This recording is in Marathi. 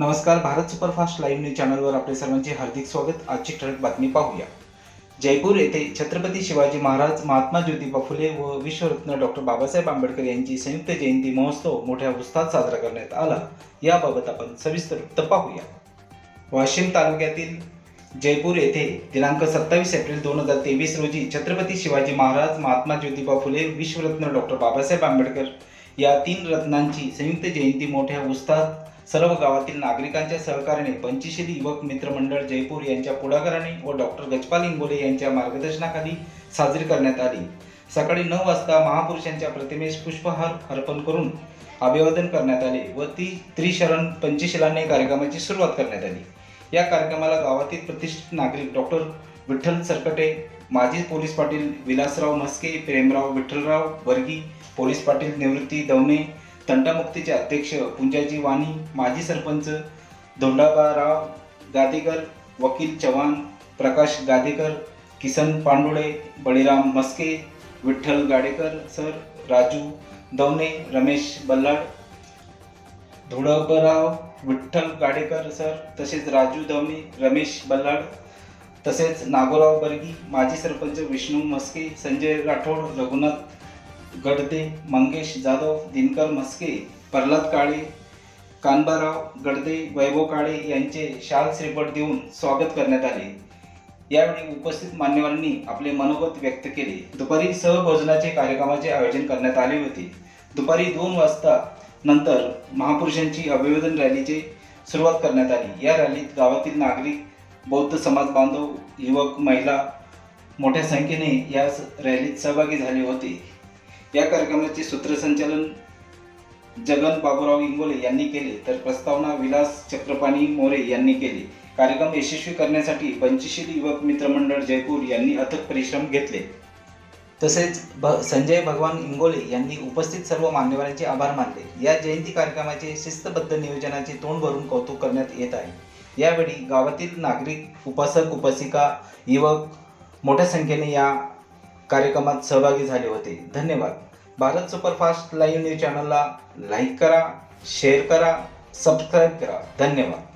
नमस्कार भारत सुपरफास्ट लाईव्ह न्यूज चॅनलवर आपले सर्वांचे हार्दिक स्वागत. आजची ठळक बातमी पाहूया. जयपूर येथे छत्रपती शिवाजी महाराज महात्मा ज्योतिबा फुले व विश्वरत्न डॉक्टर बाबासाहेब आंबेडकर यांची संयुक्त जयंती महोत्सव मोठ्या उत्साहात साजरा करण्यात आला. याबाबत आपण सविस्तर वृत्त पाहूया. वाशिम तालुक्यातील जयपूर येथे दिनांक सत्तावीस एप्रिल दोन हजार तेवीस रोजी छत्रपती शिवाजी महाराज महात्मा ज्योतिबा फुले विश्वरत्न डॉक्टर बाबासाहेब आंबेडकर या तीन रत्नांची संयुक्त जयंती मोठ्या उत्साहात सर्व गावातील नागरिकांच्या सहकार्याने पंचशील युवक मित्र मंडळ जयपूर यांच्या पुढाकाराने व डॉक्टर गजपाल इंगोले यांच्या मार्गदर्शनाखाली साजरी करण्यात आली. सकाळी नऊ वाजता महापुरुषांच्या प्रतिमेस पुष्पहार अर्पण करून अभिवादन करण्यात आले व ती त्रिशरण पंचशिलाने कार्यक्रमाची सुरुवात करण्यात आली. या कार्यक्रमाला गावातील प्रतिष्ठित नागरिक डॉक्टर विठ्ठल सरकटे माजी पोलीस पाटील विलासराव म्हस्के प्रेमराव विठ्ठलराव वर्गी पोलीस पाटील निवृत्ती दवणे तंटामुक्तीचे अध्यक्ष पुंजाजी वाणी माजी सरपंच धोंडाबाराव गादेकर वकील चव्हाण प्रकाश गादेकर किसन पांडुळे बळीराम मस्के विठ्ठल गाडेकर सर राजू दवने रमेश बल्लाड धोडबराव विठ्ठल गाडेकर सर तसेच राजू दवने रमेश बल्लाड तसेच नागोराव बर्गी माजी सरपंच विष्णू मस्के संजय राठोड रघुनाथ गडदे मंगेश जाधव दिनकर मस्के प्रल्हाद काळे कानबाराव गडदे वैभव काळे यांचे शाल श्रीपट देऊन स्वागत करण्यात आले. यावेळी उपस्थित मान्यवरांनी आपले मनोगत व्यक्त केले. दुपारी सहभोजनाचे कार्यक्रमाचे आयोजन करण्यात आले होते. दुपारी दोन वाजता नंतर महापुरुषांची अभिवादन रॅलीची सुरुवात करण्यात आली. या रॅलीत गावातील नागरिक बौद्ध समाज बांधव युवक महिला मोठ्या संख्येने या रॅलीत सहभागी झाले होते. या कार्यक्रमाचे सूत्रसंचालन जगन बाबूराव इंगोले यांनी केले तर प्रस्तावना विलास चक्रपाणी मोरे यांनी केले. कार्यक्रम यशस्वी करण्यासाठी पंचशील युवक मित्रमंडळ जयपूर यांनी अथक परिश्रम घेतले. तसेच भ संजय भगवान इंगोले यांनी उपस्थित सर्व मान्यवरांचे आभार मानले. या जयंती कार्यक्रमाचे शिस्तबद्ध नियोजनाचे तोंड भरून कौतुक करण्यात येत आहे. यावेळी गावातील नागरिक उपासक उपासिका युवक मोठ्या संख्येने या कार्यक्रमात सहभागी झाले होते. धन्यवाद. भारत सुपरफास्ट लाईव्ह न्यूज चॅनलला लाईक करा शेअर करा सबस्क्राईब करा. धन्यवाद.